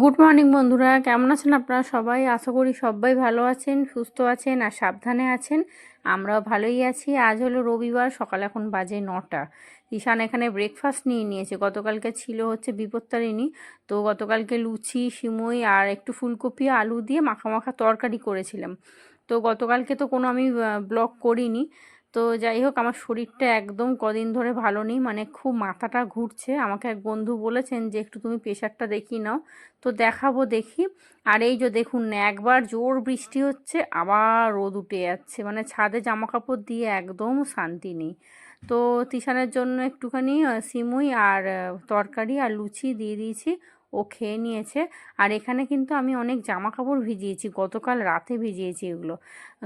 Good morning বন্ধুরা। কেমন আছেন আপনারা সবাই? আশা করি সবাই ভালো আছেন, সুস্থ আছেন আর সাবধানে আছেন। আমরাও ভালোই আছি। আজ হলো রবিবার, সকাল এখন বাজে নটা। ঈশান এখানে ব্রেকফাস্ট নিয়ে নিয়েছে। গতকালকে ছিল হচ্ছে বিপত্তারিণী। তো গতকালকে লুচি, সিমই আর একটু ফুলকপি, আলু দিয়ে মাখা মাখা তরকারি করেছিলাম। তো গতকালকে তো কোনো আমি ব্লগ করিনি। তো যাই হোক, আমার শরীরটা একদম কদিন ধরে ভালো নেই মানে খুব মাথাটা ঘুরছে। আমাকে এক বন্ধু বলেছেন যে, একটু তুমি প্রেশারটা দেখিয়ে নাও। তো দেখাবো, দেখি। আর এই যে দেখুন না একবার জোর বৃষ্টি হচ্ছে, আবার রোদ উঠে যাচ্ছে। মানে ছাদে জামা কাপড় দিয়ে একদম শান্তি নেই। তো তিশানের জন্য একটুখানি সিমুই আর তরকারি আর লুচি দিয়ে দিয়েছি। ও খেয়ে নিয়েছে। আর এখানে কিন্তু আমি অনেক জামা কাপড় ভিজিয়েছি, গতকাল রাতে ভিজিয়েছি এগুলো।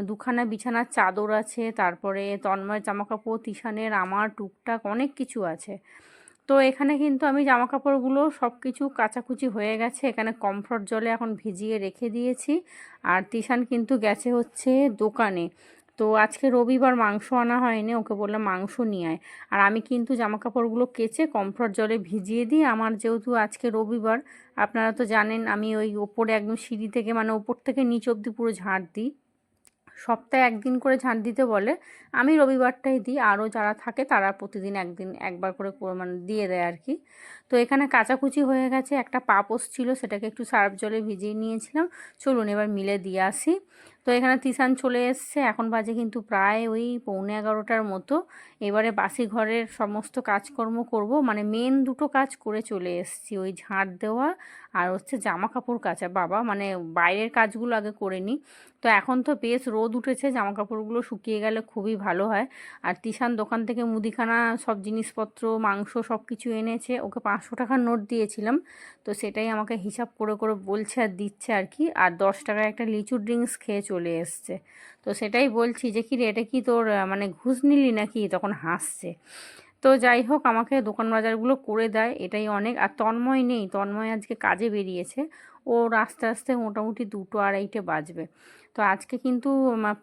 দুখানা বিছানার চাদর আছে, তারপরে তন্ময়ের জামা কাপড় তিশানের, আমার, টুকটাক অনেক কিছু আছে। তো এখানে কিন্তু আমি জামা কাপড়গুলো সব কিছু কাচাকুচি হয়ে গেছে। এখানে কমফর্ট জলে এখন ভিজিয়ে রেখে দিয়েছি। আর তিশান কিন্তু গেছে হচ্ছে দোকানে। তো আজকে রবিবার মাংস আনা হয়নি, ওকে বললাম মাংস নিয়ে আয়। আর আমি কিন্তু জামা কাপড়গুলো কেচে কমফর্ট জলে ভিজিয়ে দিই। আমার যেহেতু আজকে রবিবার, আপনারা তো জানেন আমি ওই ওপরে একদম সিঁড়ি থেকে মানে ওপর থেকে নিচ অবধি পুরো ঝাঁট দিই। সপ্তাহে একদিন করে ঝাঁট দিতে বলে, আমি রবিবারটাই দিই। আরও যারা থাকে তারা প্রতিদিন একদিন, একবার করে মানে দিয়ে দেয় আর কি। তো এখানে কাচাকুচি হয়ে গেছে, একটা পাপোস ছিল, সেটাকে একটু সার্ফ জলে ভিজিয়ে নিয়েছিলাম। চলুন এবার মিলে দিয়ে আসি। তো এখানে তিসান চলে এসছে। এখন বাজে কিন্তু প্রায় ওই পৌনে এগারোটার মতো। এবারে বাসি ঘরের সমস্ত কাজকর্ম করব। মানে মেন দুটো কাজ করে চলে এসছি। ওই ঝাঁট দেওয়া আর হচ্ছে জামা কাপড় কাচা। বাবা মানে বাইরের কাজগুলো আগে করে নিই তো এখন তো বেশ রোদ উঠেছে জামা কাপড়গুলো শুকিয়ে গেলে খুবই ভালো হয়। আর তিশান দোকান থেকে মুদিখানা, সব জিনিসপত্র, মাংস সব কিছু এনেছে। ওকে পাঁচশো টাকার নোট দিয়েছিলাম। তো সেটাই আমাকে হিসাব করে করে বলছে আর দিচ্ছে আর কি। আর দশ টাকায় একটা লিচু ড্রিঙ্কস খেয়ে চলে এসছে। তো সেটাই বলছি যে কি রে এটা কি তোর মানে ঘুষ নিলি নাকি? তখন হাসছে। তো যাই হোক, আমাকে দোকান বাজারগুলো করে দেয়, এটাই অনেক। আর তন্ময় নেই, তন্ময় আজকে কাজে বেরিয়েছে। ওর আস্তে আস্তে মোটামুটি দুটো আড়াইটে বাজবে। তো আজকে কিন্তু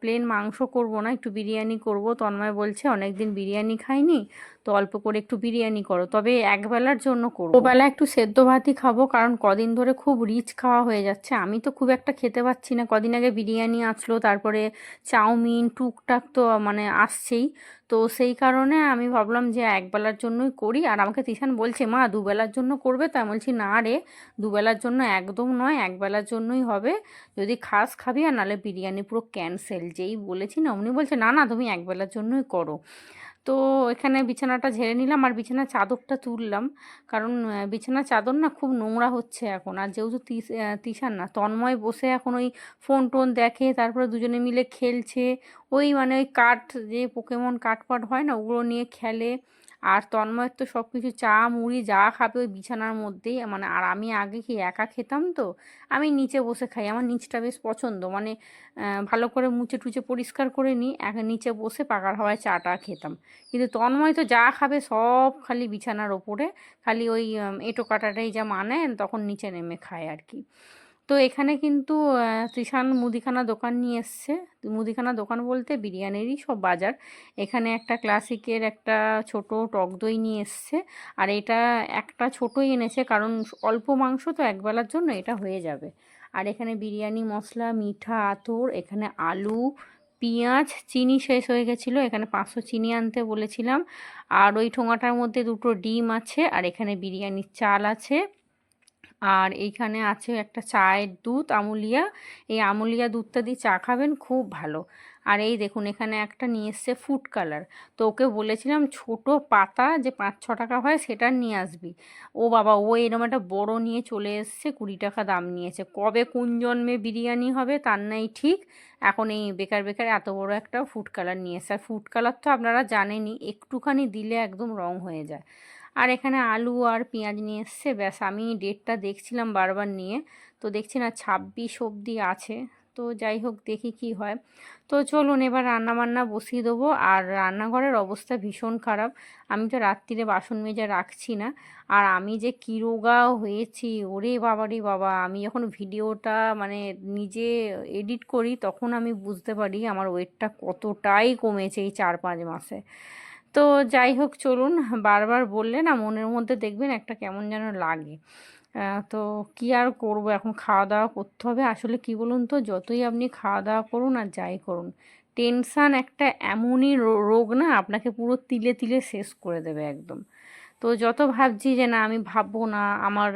প্লেন মাংস করব না, একটু বিরিয়ানি করব। তন্ময় বলছে অনেক দিন বিরিয়ানি খাইনি, তো অল্প করে একটু বিরিয়ানি করো। তবে একবেলার জন্য করব। ওবেলা একটু সেদ্ধ ভাতই খাব, কারণ কদিন ধরে খুব রিচ খাওয়া হয়ে যাচ্ছে। আমি তো খুব একটা খেতে পাচ্ছি না। কদিন আগে বিরিয়ানি আসলো, তারপরে চাউমিন, টুকটাক তো মানে আসছেই। তো সেই কারণে আমি ভাবলাম যে একবেলার জন্যই করি। আর আমাকে তিশান বলছে, মা, দুবেলার জন্য করবে? তাই বলছি, না রে, দুবেলার জন্য একদম নয়, একবেলার জন্যই হবে। যদি খাস খাবি আর নাহলে বিরিয়ানি পুরো ক্যান্সেল যেই বলেছি না, উনি বলছে, না না, তুমি একবেলার জন্যই করো। তো এখানে বিছানাটা ঝেড়ে নিলাম আর বিছানার চাদরটা তুললাম। কারণ বিছানার চাদর না খুব নোংরা হচ্ছে এখন। আর যেহেতু তিশান না, তন্ময় বসে এখন ওই ফোন টোন দেখে, তারপরে দুজনে মিলে খেলছে। ওই মানে ওই কাঠ যে পোকেমন কাঠ পাট হয় না, ওগুলো নিয়ে খেলে। আর তন্ময়ের তো সব কিছু চা, মুড়ি, যা খাবে ওই বিছানার মধ্যেই। মানে আর আমি আগে কি একা খেতাম তো? আমি নিচে বসে খাই। আমার নিচটা বেশ পছন্দ। মানে ভালো করে মুছে টুচে পরিষ্কার করে নিই। এক নিচে বসে পাকার হাওয়ায় চাটা খেতাম। কিন্তু তন্ময় তো যা খাবে সব খালি বিছানার ওপরে। খালি ওই এঁটো কাটাটাই যা মানে তখন নিচে নেমে খায় আর কি। তো এখানে কিন্তু তৃষান মুদিখানা দোকান নিয়ে এসছে। মুদিখানা দোকান বলতে বিরিয়ানিরই সব বাজার। এখানে একটা ক্লাসিকের একটা ছোট টক দই নিয়ে এসছে। আর এটা একটা ছোটোই এনেছে কারণ অল্প মাংস তো একবেলার জন্য এটা হয়ে যাবে। আর এখানে বিরিয়ানি, মশলা, মিঠা, আতর, এখানে আলু, পেঁয়াজ, চিনি শেষ হয়ে গেছিল। এখানে পাঁচশো চিনি আনতে বলেছিলাম। আর ওই ঠোঙাটার মধ্যে দুটো ডিম আছে। আর এখানে বিরিয়ানির চাল আছে। আর এইখানে আছে একটা চায়ের দুধ, আমুলিয়া। এই আমুলিয়া দুধটা দিয়ে চা খাবেন খুব ভালো। আর এই দেখুন, এখানে একটা নিয়ে এসছে ফুড কালার তো ওকে বলেছিলাম, ছোট পাতা যে পাঁচ ছ টাকা হয় সেটা নিয়ে আসবি। ও বাবা, ও এরকম একটা বড় নিয়ে চলে এসছে, কুড়ি টাকা দাম নিয়েছে। কবে কোন জন্মে বিরিয়ানি হবে তার নাই ঠিক। এখন এই বেকার বেকার এত বড় একটা ফুড কালার নিয়ে এসছে। আর ফুড কালার তো আপনারা জানেনই, একটুখানি দিলে একদম রং হয়ে যায়। আর এখানে আলু আর পেঁয়াজ নিয়ে এসছে। ব্যাস, আমি ডেটটা দেখছিলাম বারবার নিয়ে। তো দেখছি না ছাব্বিশ অবধি আছে। তো যাই হোক, দেখি কি হয়। তো চলুন, এবার রান্নাবান্না বসিয়ে দেবো। আর রান্নাঘরের অবস্থা ভীষণ খারাপ। আমি তো রাত্রিরে বাসন মেজে রাখছি না। আর আমি যে কিরোগা হয়েছি, ওরে বাবা রে বাবা। আমি যখন ভিডিওটা মানে নিজে এডিট করি, তখন আমি বুঝতে পারি আমার ওয়েটটা কতটাই কমেছে এই চার পাঁচ মাসে। তো যাই হোক, চলুন। বারবার বললে না মনের মধ্যে দেখবেন একটা কেমন যেন লাগে। তো কি আর করব? এখন খাওয়া দাওয়া করতে হবে। আসলে কি বলুন তো, যতই আপনি খাওয়া দাওয়া করুন আর যাই করুন টেনশান একটা এমনই রোগ না আপনাকে পুরো তিলে তিলে শেষ করে দেবে একদম। তো যত ভাবছি যে, না, আমি ভাববো না, আমার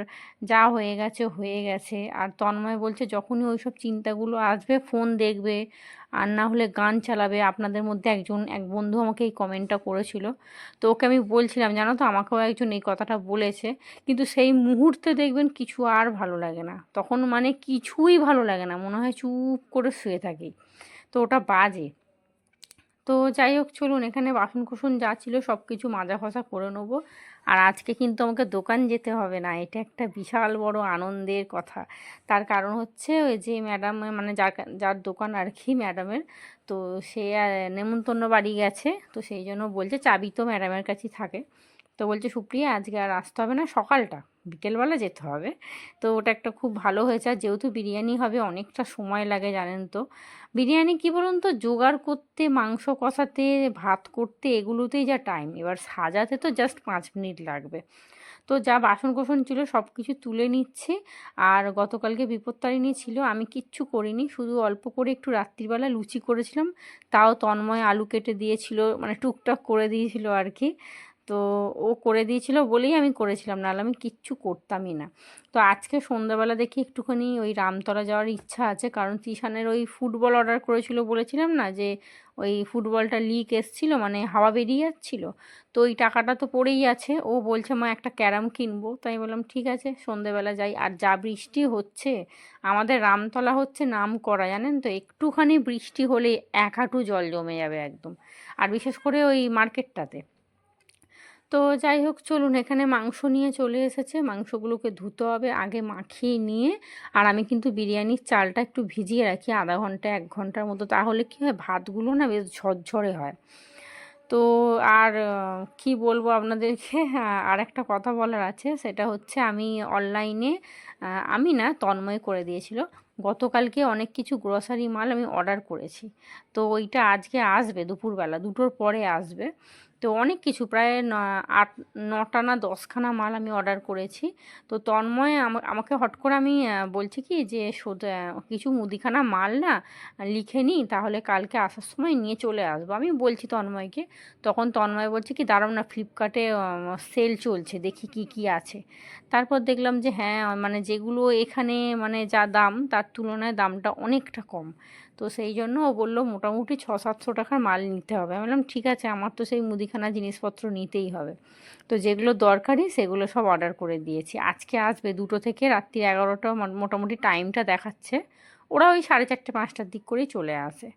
যা হয়ে গেছে হয়ে গেছে। আর তন্ময় বলছে, যখনই ওই সব চিন্তাগুলো আসবে, ফোন দেখবে, আর না হলে গান চালাবে। আপনাদের মধ্যে একজন, এক বন্ধু আমাকে এই কমেন্টটা করেছিল। তো ওকে আমি বলছিলাম, জানো তো, আমাকেও একজন এই কথাটা বলেছে, কিন্তু সেই মুহূর্তে দেখবেন কিছু আর ভালো লাগে না। তখন মানে কিছুই ভালো লাগে না, মনে হয় চুপ করে শুয়ে থাকি। তো ওটা বাজে। তো যাই হোক, চলুন, এখানে বাসন কুসন যা ছিল সব কিছু মাজা ঘষা করে নেব। আর আজকে কিন্তু আমাকে দোকান যেতে হবে না, এটা একটা বিশাল বড় আনন্দের কথা। তার কারণ হচ্ছে ওই যে ম্যাডাম মানে যার যার দোকান আর কি ম্যাডামের, তো সে নেমন্তন্ন বাড়ি গেছে, তো সেই জন্য বলছে চাবি তো ম্যাডামের কাছেই থাকে। তো বলছে, সুপ্রিয়া, আজকে আর আসতে হবে না, সকালটা, বিকেলবেলা যেতে হবে। তো ওটা একটা খুব ভালো হয়েছে। আর যেহেতু বিরিয়ানি হবে, অনেকটা সময় লাগে, জানেন তো। বিরিয়ানি কি বলুন তো, জোগাড় করতে, মাংস কষাতে, ভাত করতে, এগুলোতেই যা টাইম এবার সাজাতে তো জাস্ট পাঁচ মিনিট লাগবে। তো যা বাসন কোসন ছিল সব কিছু তুলে নিচ্ছি। আর গতকালকে বিপত্তারিণী ছিল, আমি কিচ্ছু করিনি, শুধু অল্প করে একটু রাত্রিবেলা লুচি করেছিলাম। তাও তন্ময় আলু কেটে দিয়েছিল মানে টুকটাক করে দিয়েছিল আর কি। তো ও করে দিয়েছিল বলেই আমি করেছিলাম, নাহলে আমি কিচ্ছু করতামই না। তো আজকে সন্ধ্যাবেলা দেখি একটুখানি ওই রামতলা যাওয়ার ইচ্ছা আছে, কারণ তিশানের ওই ফুটবল অর্ডার করেছিল বলেছিলাম না যে ওই ফুটবলটা লিক এসছিল মানে হাওয়া বেরিয়ে যাচ্ছিল। তো ওই টাকাটা তো পড়েই আছে, ও বলছে, মা, একটা ক্যারাম কিনবো। তাই বললাম, ঠিক আছে সন্ধেবেলা যাই। আর যা বৃষ্টি হচ্ছে, আমাদের রামতলা হচ্ছে নাম করা জানেন তো? একটুখানি বৃষ্টি হলে এক হাঁটু জল জমে যাবে একদম। আর বিশেষ করে ওই মার্কেটটাতে। তো যাই হোক, চলুন এখানে মাংস নিয়ে চলে এসেছে। মাংসগুলোকে ধুতে হবে, আগে মাখিয়ে নিয়ে। আর আমি কিন্তু বিরিয়ানির চালটা একটু ভিজিয়ে রাখি আধা ঘণ্টা, এক ঘণ্টার মতো। তাহলে কী হয়, ভাতগুলো না বেশ ঝরঝরে হয়। তো আর কি বলব আপনাদেরকে? আর একটা কথা বলার আছে, সেটা হচ্ছে আমি অনলাইনে আমি না তন্ময় করে দিয়েছিল। গতকালকে অনেক কিছু গ্রসারি মাল আমি অর্ডার করেছি। তো ওইটা আজকে আসবে, দুপুরবেলা, দুটোর পরে আসবে। তো অনেক কিছু। প্রায় আট, নটা না দশখানা মাল আমি অর্ডার করেছি। তো তন্ময় আমা- আমাকে হট করে আমি বলছি কি যে কিছু মুদিখানা মাল না লিখে নিই তাহলে কালকে আসার সময় নিয়ে চলে আসব। আমি বলছি তন্ময়কে। তখন তন্ময় বলছে কি, দাঁড়াও না ফ্লিপকার্টে সেল চলছে, দেখি কি কি আছে। তারপর দেখলাম যে হ্যাঁ মানে যেগুলো এখানে মানে যা দাম, তার তুলনায় দামটা অনেকটা কম। তো সেই জন্য ও বলল, মোটামুটি ছ সাতশো টাকার মাল নিতে হবে। আমি বললাম, ঠিক আছে, আমার তো সেই মুদিখানা জিনিসপত্র নিতেই হবে। তো যেগুলো দরকারি সেগুলো সব অর্ডার করে দিয়েছি। আজকে আসবে দুটো থেকে রাত্রি এগারোটা মোটামুটি টাইমটা দেখাচ্ছে। ওরা ওই সাড়ে চারটে, পাঁচটার দিক করেই চলে আসে।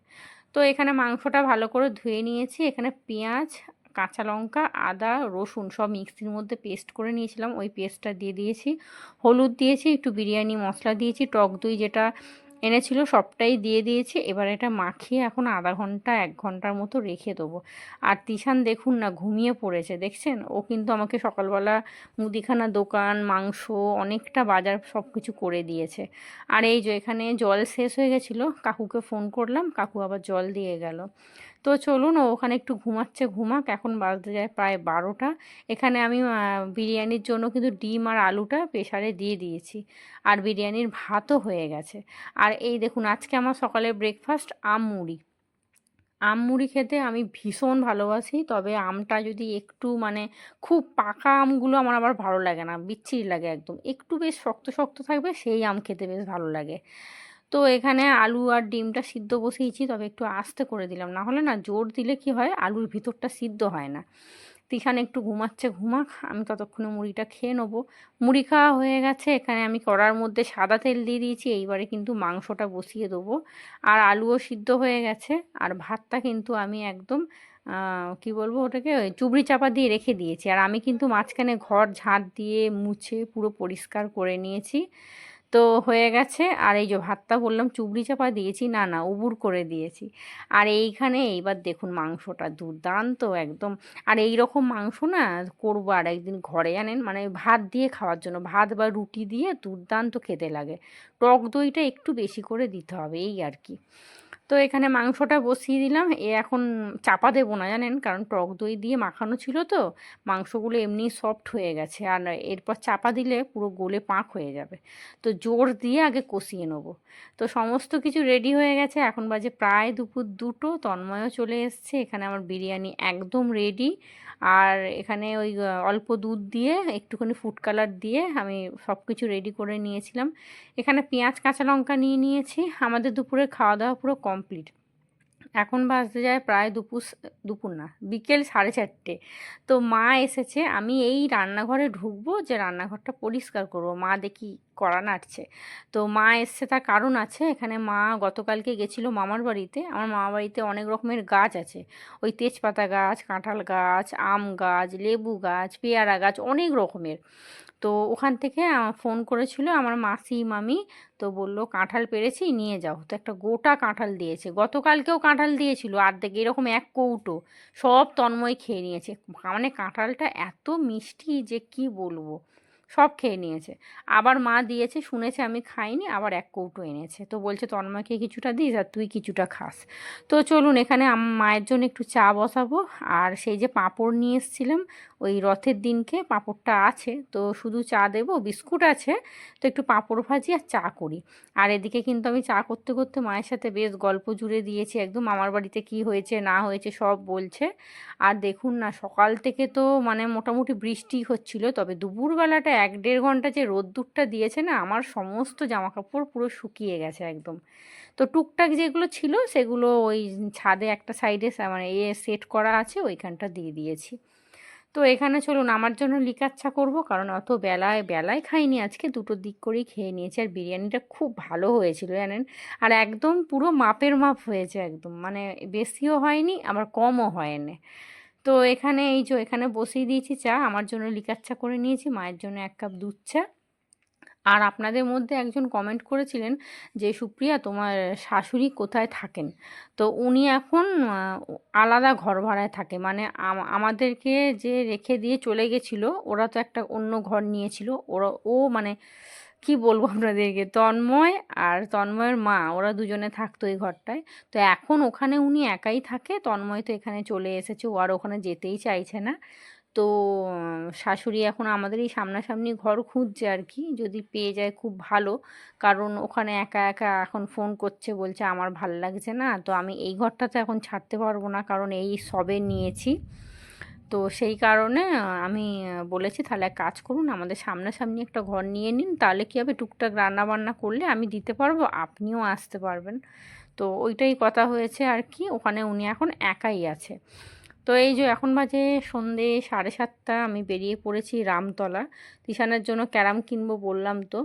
তো এখানে মাংসটা ভালো করে ধুয়ে নিয়েছি। এখানে পেঁয়াজ, কাঁচা লঙ্কা, আদা, রসুন সব মিক্সির মধ্যে পেস্ট করে নিয়েছিলাম। ওই পেস্টটা দিয়ে দিয়েছি। হলুদ দিয়েছি, একটু বিরিয়ানি মশলা দিয়েছি, টক দই যেটা এনেছিল, সবটাই দিয়ে দিয়েছে। এবার এটা মাখিয়ে এখন আধা ঘণ্টা, এক ঘণ্টার মতো রেখে দেবো। আর তিশান দেখুন না, ঘুমিয়ে পড়েছে, দেখছেন? ও কিন্তু আমাকে সকালবেলা মুদিখানা দোকান, মাংস, অনেকটা বাজার সব কিছু করে দিয়েছে। আর এই যে এখানে জল শেষ হয়ে গেছিল, কাকুকে ফোন করলাম, কাকু আবার জল দিয়ে গেল। তো চলুন ও ওখানে একটু ঘুমাচ্ছে, ঘুমাক। এখন বাজতে যায় প্রায় বারোটা। এখানে আমি বিরিয়ানির জন্য কিন্তু ডিম আর আলুটা প্রেসারে দিয়ে দিয়েছি। আর বিরিয়ানির ভাতও হয়ে গেছে। আর এই দেখুন, আজকে আমার সকালে ব্রেকফাস্ট আম মুড়ি। আম মুড়ি খেতে আমি ভীষণ ভালোবাসি, তবে আমটা যদি একটু মানে খুব পাকা আমগুলো আমার আবার ভালো লাগে না, বিচ্ছিরি লাগে একদম। একটু বেশ শক্ত শক্ত থাকবে, সেই আম খেতে বেশ ভালো লাগে। তো এখানে আলু আর ডিমটা সিদ্ধ বসিয়েছি, তবে একটু আস্তে করে দিলাম। না হলে না জোর দিলে কি হয়, আলুর ভিতরটা সিদ্ধ হয় না। তিশান একটু ঘুমাচ্ছে, ঘুমাক, আমি ততক্ষণে মুড়িটা খেয়ে নেব। মুড়ি খাওয়া হয়ে গেছে, এখানে আমি কড়ার মধ্যে সাদা তেল দিয়ে দিয়েছি, এইবারে কিন্তু মাংসটা বসিয়ে দেবো। আর আলুও সিদ্ধ হয়ে গেছে, আর ভাতটা কিন্তু আমি একদম কি বলব ওটাকে, ওই চুবড়ি চাপা দিয়ে রেখে দিয়েছি। আর আমি কিন্তু মাঝখানে ঘর ঝাঁট দিয়ে মুছে পুরো পরিষ্কার করে নিয়েছি। তো হয়ে গেছে। আর এই যে ভাতটা বললাম, চুবড়ি চাপা দিয়েছি। না না, উবুর করে দিয়েছি। আর এইখানে এইবার দেখুন মাংসটা দুর্দান্ত একদম। আর এই রকম মাংস না করব আর একদিন ঘরে আনেন মানে ভাত দিয়ে খাওয়ার জন্য, ভাত বা রুটি দিয়ে দুর্দান্ত খেতে লাগে। টক দইটা একটু বেশি করে দিতে হবে, এই আর কি। তো এখানে মাংসটা বসিয়ে দিলাম। এ এখন চাপা দেবো না, জানেন? কারণ টক দই দিয়ে মাখানো ছিল তো, মাংসগুলো এমনি সফট হয়ে গেছে। আর এরপর চাপা দিলে পুরো গোলে পাঁক হয়ে যাবে। তো জোর দিয়ে আগে কষিয়ে নেব। তো সমস্ত কিছু রেডি হয়ে গেছে। এখন বাজে প্রায় দুপুর দুটো, তন্ময়ও চলে এসছে। এখানে আমার বিরিয়ানি একদম রেডি আর এখানে ওই অল্প দুধ দিয়ে, একটুখানি ফুড কালার দিয়ে আমি সব কিছু রেডি করে নিয়েছিলাম। এখানে পেঁয়াজ, কাঁচা লঙ্কা নিয়ে নিয়েছি। আমাদের দুপুরে খাওয়া দাওয়া পুরো কমপ্লিট এখন বাজতে যায় প্রায় দুপুর দুপুর না, বিকেল সাড়ে চারটে। তো মা এসেছে, আমি এই রান্নাঘরে ঢুকবো যে রান্নাঘরটা পরিষ্কার করব। মা দেখি করা নাড়ছে। তো মা এসছে, তার কারণ আছে। এখানে মা গতকালকে গেছিল মামার বাড়িতে। আমার মামার বাড়িতে অনেক রকমের গাছ আছে। ওই তেজপাতা গাছ, কাঁঠাল গাছ, আম গাছ, লেবু গাছ, পেয়ারা গাছ, অনেক রকমের। তো ওখান থেকে ফোন করেছিল আমার মাসি, মামি। তো বলল, কাঁঠাল পেরেছি, নিয়ে যাও। তো একটা গোটা কাঁঠাল দিয়েছে। গতকালকেও কাঁঠাল দিয়েছিল, আর্ধেক এরকম এক কৌটো। সব তন্ময় খেয়ে নিয়েছে। মানে কাঁঠালটা এত মিষ্টি যে কি বলব? সব খেয়ে নিয়েছে। আবার মা দিয়েছে, শুনেছে আমি খাইনি, আবার এক কৌটো এনেছে। তো বলছে তন্ময়কে কিছুটা দিস আর তুই কিছুটা খাস। তো চলুন, এখানে মায়ের জন্য একটু চা বসাবো। আর সেই যে পাঁপড় নিয়ে এসেছিলাম, ওই রথের দিনকে পাঁপড়টা আছে, তো শুধু চা দেবো, বিস্কুট আছে, তো একটু পাঁপড় ভাজি আর চা করি। আর এদিকে কিন্তু আমি চা করতে করতে মায়ের সাথে বেশ গল্প জুড়ে দিয়েছি, একদম আমার বাড়িতে কি হয়েছে, না হয়েছে, সব বলছে। আর দেখুন না, সকাল থেকে তো মানে মোটামুটি বৃষ্টি হচ্ছিল, তবে দুপুরবেলাটা এক দেড় ঘণ্টা যে রোদ্দুরটা দিয়েছে না, আমার সমস্ত জামাকাপড় পুরো শুকিয়ে গেছে একদম। তো টুকটাক যেগুলো ছিল, সেগুলো ওই ছাদে একটা সাইডে মানে এ সেট করা আছে, ওইখানটা দিয়ে দিয়েছি। তো এখানে চলুন, আমার জন্য লিকাচ্ছা করব, কারণ অত বেলায় বেলায় খাইনি আজকে, দুটো দিক করেই খেয়ে নিয়েছি, আর বিরিয়ানিটা খুব ভালো হয়েছিল, জানেন? আর একদম পুরো মাপের মাপ হয়েছে একদম মানে বেশিও হয়নি, আবার কমও হয়নি। তো এখানে এই যে এখানে বসিয়ে দিয়েছি চা, আমার জন্য লিকাচ্ছা করে নিয়েছি, মায়ের জন্য এক কাপ দুধ চা। আর আপনাদের মধ্যে একজন কমেন্ট করেছিলেন যে, সুপ্রিয়া, তোমার শাশুড়ি কোথায় থাকেন? তো উনি এখন আলাদা ঘর ভাড়ায় থাকে। মানে আমাদেরকে যে রেখে দিয়ে চলে গেছিল, ওরা তো একটা অন্য ঘর নিয়েছিল। ওরা, ও মানে কি বলব আপনাদেরকে? তন্ময় আর তন্ময়ের মা, ওরা দুজনে থাকতো এই ঘরটায়। তো এখন ওখানে উনি একাই থাকে, তন্ময় তো এখানে চলে এসেছে, ও আর ওখানে যেতেই চাইছে না। তো, শাশুড়ি এখন আমাদের এই সামনাসামনি ঘর খুঁজছে আর কি, যদি পেয়ে যায় খুব ভালো। কারণ ওখানে একা একা এখন ফোন করছে, বলছে আমার ভালো লাগছে না, তো আমি এই ঘরটা তো এখন ছাড়তে পারব না, কারণ এই সবে নিয়েছি। তো সেই কারণে আমি বলেছি তাহলে এক কাজ করুন, আমাদের সামনাসামনি একটা ঘর নিয়ে নিন, তাহলে কী হবে টুকটাক রান্নাবান্না করলে আমি দিতে পারব, আপনিও আসতে পারবেন। তো ওইটাই কথা হয়েছে আর কি, ওখানে উনি এখন একাই আছে। তো এই যে এখন বাজে সন্ধে সাড়ে সাতটা, আমি বেরিয়ে পড়েছি রামতলা, তিশানের জন্য ক্যারাম কিনবো বললাম তো।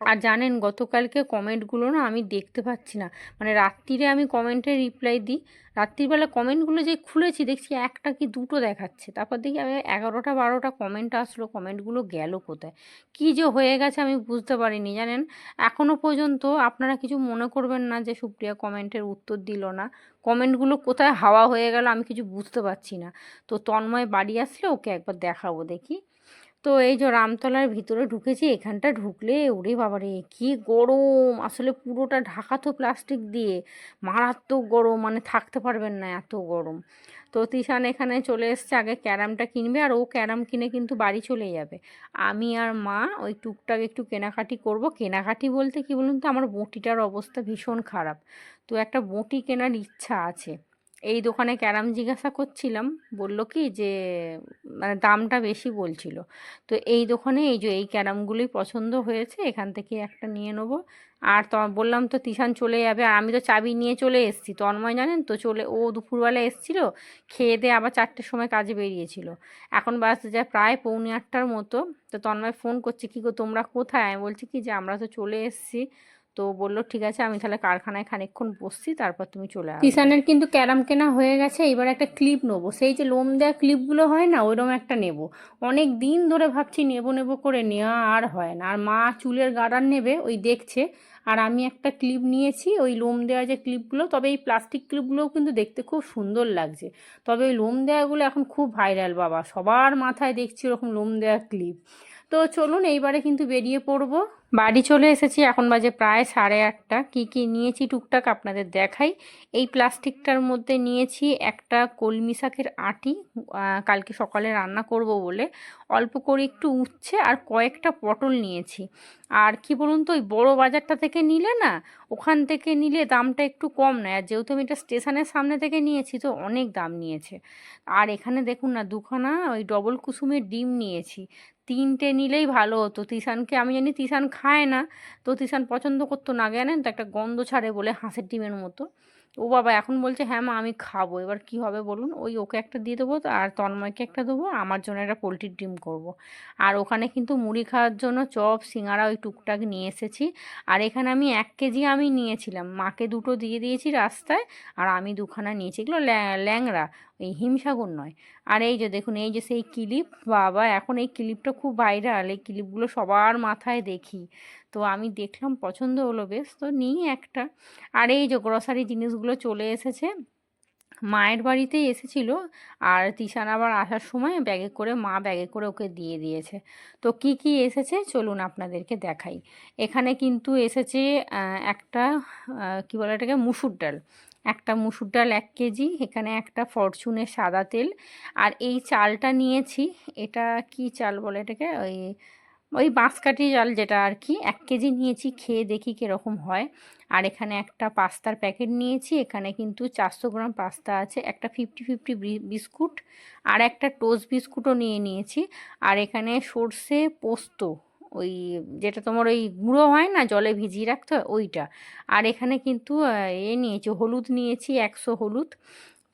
আর জানেন গতকালকে কমেন্টগুলো না আমি দেখতে পাচ্ছি না। মানে রাত্রিরে আমি কমেন্টে রিপ্লাই দিই। রাত্রিবেলা কমেন্টগুলো যে খুলেছি, দেখছি একটা কি দুটো দেখাচ্ছে। তারপর দেখি আমি এগারোটা, বারোটা কমেন্ট আসলো কমেন্টগুলো গেল কোথায়? কী যে হয়ে গেছে আমি বুঝতে পারিনি, জানেন? এখনও পর্যন্ত আপনারা কিছু মনে করবেন না যে সুপ্রিয়া কমেন্টের উত্তর দিল না। কমেন্টগুলো কোথায় হাওয়া হয়ে গেল আমি কিছু বুঝতে পারছি না। তো তন্ময় বাড়ি আসলে ওকে একবার দেখাবো দেখি। তো এই যে রামতলার ভিতরে ঢুকেছি, এখানটা ঢুকলে ওরে বাবারে, কি গরম! আসলে পুরোটা ঢাকা তো প্লাস্টিক দিয়ে। মারাত্মক গরম মানে থাকতে পারবেন না এত গরম। তো তিশান এখানে চলে এসছে, আগে ক্যারামটা কিনবে, আর ও ক্যারাম কিনে কিন্তু বাড়ি চলে যাবে। আমি আর মা ওই টুকটাক একটু কেনাকাটি করব। কেনাকাটি বলতে কি বলুন তো, আমার বটিটার অবস্থা ভীষণ খারাপ। তো একটা বটি কেনার ইচ্ছা আছে। এই দোকানে ক্যারাম জিজ্ঞাসা করছিলাম, বলল কি যে মানে দামটা বেশি বলছিল। তো এই দোকানে এই যে, এই ক্যারামগুলোই পছন্দ হয়েছে, এখান থেকে একটা নিয়ে নেব। আর তো বললাম, তো তিশান চলে যাবে। আর আমি তো চাবি নিয়ে চলে এসেছি। তন্ময় জানেন তো, চলে, ও দুপুরবেলা এসেছিল, খেয়ে দিয়ে আবার চারটের সময় কাজে বেরিয়েছিল। এখন বাসতে যায় প্রায় পৌনে আটটার মতো। তো তন্ময় ফোন করছে, কী গো, তোমরা কোথায়? আমি বলছি, কি যে, আমরা তো চলে এসেছি। তো বলল, ঠিক আছে, আমি তাহলে কারখানায় খানিকক্ষণ বসছি, তারপর তুমি চলে আসো কিষানের কিন্তু ক্যারাম কেনা হয়ে গেছে, এবার একটা ক্লিপ নেব। সেই যে লোম দেওয়া ক্লিপগুলো হয় না, ওইরকম একটা নেব। অনেক দিন ধরে ভাবছি নেব নেব করে নেওয়া আর হয় না। আর মা চুলের গার্ডার নেবে, ওই দেখছে। আর আমি একটা ক্লিপ নিয়েছি, ওই লোম দেওয়া যে ক্লিপগুলো, তবে এই প্লাস্টিক ক্লিপগুলোও কিন্তু দেখতে খুব সুন্দর লাগছে। তবে ওই লোম দেওয়াগুলো এখন খুব ভাইরাল, বাবা। সবার মাথায় দেখছি ওরকম লোম দেওয়া ক্লিপ। তো চলুন, এইবারে কিন্তু বেরিয়ে পড়ব। বাড়ি চলে এসেছি, এখন বাজে প্রায় সাড়ে আটটা। কী কী নিয়েছি টুকটাক আপনাদের দেখাই। এই প্লাস্টিকটার মধ্যে নিয়েছি একটা কলমি শাকের আটি কালকে সকালে রান্না করব বলে। অল্প করে একটু উচ্ছে আর কয়েকটা পটল নিয়েছি। আর কি বলুন তো, ওই বড় বাজারটা থেকে নিলে না, ওখান থেকে নিলে দামটা একটু কম নেয়। আর যেহেতু আমি এটা স্টেশনের সামনে থেকে নিয়েছি, তো অনেক দাম নিয়েছে। আর এখানে দেখুন না, দুখানা ওই ডবল কুসুমের ডিম নিয়েছি। তিনটে নিলেই ভালো হতো। তিশানকে আমি জানি তিশান খায় না। তো তিশান পছন্দ করতো না, জানেন তো? একটা গন্ধ ছাড়ে বলে হাঁসের ডিমের মতো। ও বাবা এখন বলছে হ্যাঁ মা, আমি খাব। এবার কি হবে বলুন? ওই ওকে একটা দিয়ে দেবো আর তন্ময়কে একটা দেবো আমার জন্য একটা পোলট্রির ডিম করব। আর ওখানে কিন্তু মুড়ি খাওয়ার জন্য চপ, সিঙ্গারা, ওই টুকটাক নিয়ে এসেছি। আর এখানে আমি এক কেজি আমি নিয়েছিলাম। মাকে দুটো দিয়ে দিয়েছি রাস্তায়, আর আমি দুখানা নিয়েছি। এগুলো ল্যা- ল্যাংড়া। এই হিমসাগর নয়। আর এই যে দেখুন, এই যে সেই ক্লিপ, বাবা, এখন এই ক্লিপটা খুব ভাইরাল এই ক্লিপগুলো সবার মাথায় দেখি। তো আমি দেখলাম, পছন্দ হলো বেশ, তো নিই একটা। আর এই যে গ্রসারি জিনিসগুলো চলে এসেছে, মায়ের বাড়িতেই এসেছিল, আর তিশান আবার আসার সময় ব্যাগে করে, মা ব্যাগে করে ওকে দিয়ে দিয়েছে। তো কি কি এসেছে, চলুন আপনাদেরকে দেখাই। এখানে কিন্তু এসেছে একটা কি বলে এটাকে, মুসুর ডাল। একটা মুসুর ডাল এক কেজি, এখানে একটা ফরচুনের সাদা তেল। আর এই চালটা নিয়েছি, এটা কি চাল বলে এটাকে? ওই ওই বাঁশকাঠি চাল যেটা আর কি। এক কেজি নিয়েছি, খেয়ে দেখি কীরকম হয়। আর এখানে একটা পাস্তার প্যাকেট নিয়েছি, এখানে কিন্তু চারশো গ্রাম পাস্তা আছে, একটা ফিফটি ফিফটি বিস্কুট। আর একটা টোস্ট বিস্কুটও নিয়ে নিয়েছি। আর এখানে সর্ষে পোস্ত। ওই যেটা তোমার ওই গুঁড়ো হয় না, জলে ভিজিয়ে রাখতে হয়, ওইটা। আর এখানে কিন্তু এ নিয়েছি, হলুদ নিয়েছি, একশো হলুদ।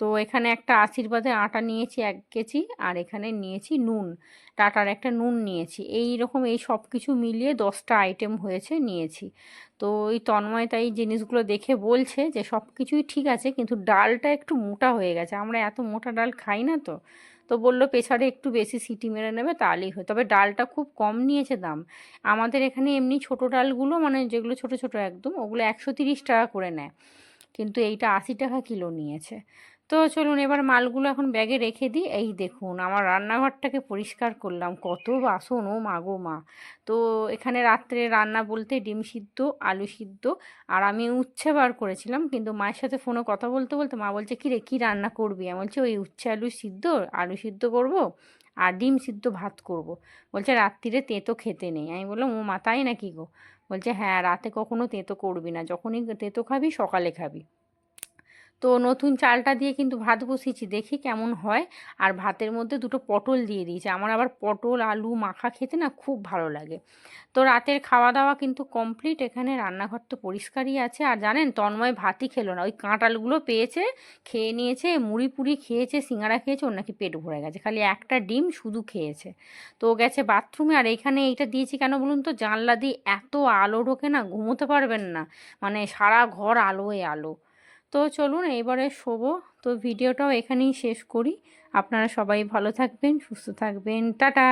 তো এখানে একটা আশীর্বাদে আটা নিয়েছি, এক কেজি। আর এখানে নিয়েছি নুন, টাটার একটা নুন নিয়েছি। এই রকম এই সব কিছু মিলিয়ে দশটা আইটেম হয়েছে, নিয়েছি। তো ওই তন্ময় তাই জিনিসগুলো দেখে বলছে যে সব কিছুই ঠিক আছে, কিন্তু ডালটা একটু মোটা হয়ে গেছে। আমরা এত মোটা ডাল খাই না তো। তো বলল প্রেসারে একটু বেশি সিটি মেরে নেবে, তাহলেই হয়। তবে ডালটা খুব কম নিয়েছে দাম। আমাদের এখানে এমনি ছোট ডালগুলো মানে যেগুলো ছোট ছোট একদম, ওগুলো একশো তিরিশ টাকা করে নেয়। কিন্তু এইটা আশি টাকা কিলো নিয়েছে। তো চলুন এবার মালগুলো এখন ব্যাগে রেখে দিই। এই দেখুন, আমার রান্নাঘরটাকে পরিষ্কার করলাম। কত বাসন, ও মা গো মা। তো এখানে রাত্রে রান্না বলতে ডিম সিদ্ধ, আলু সিদ্ধ, আর আমি উচ্ছে বার করেছিলাম, কিন্তু মায়ের সাথে ফোনে কথা বলতে বলতে মা বলছে কী রে কী রান্না করবি? আমি বলছি, ওই উচ্ছে, আলু সিদ্ধ আলু সিদ্ধ করব, আর ডিম সিদ্ধ ভাত করব। বলছে রাত্রিরে তেঁতো খেতে নেই। আমি বললাম, ও মাথায় নাকি গো? বলছে হ্যাঁ রাতে কখনো তেঁতো করবি না। যখনই তেঁতো খাবি, সকালে খাবি। তো নতুন চালটা দিয়ে কিন্তু ভাত বসিয়েছি, দেখি কেমন হয়। আর ভাতের মধ্যে দুটো পটল দিয়ে দিয়েছি। আমার আবার পটল, আলু, মাখা খেতে না খুব ভালো লাগে। তো রাতের খাওয়া দাওয়া কিন্তু কমপ্লিট। এখানে রান্নাঘর তো পরিষ্কারই আছে। আর জানেন, তন্ময় ভাতই খেলো না। ওই কাঁটালগুলো পেয়েছে, খেয়ে নিয়েছে, মুড়ি পুড়ি খেয়েছে, সিঙ্গারা খেয়েছে, ওর নাকি পেট ভরে গেছে। খালি একটা ডিম শুধু খেয়েছে। তো ও গেছে বাথরুমে। আর এখানে এইটা দিয়েছি কেন বলুন তো? জানলা দিয়ে এত আলো ঢোকে না, ঘুমোতে পারবেন না। মানে সারা ঘর আলোয় আলো। তো চলুন এইবারে শোবো। তো ভিডিওটাও এখানেই শেষ করি। আপনারা সবাই ভালো থাকবেন, সুস্থ থাকবেন। টাটা!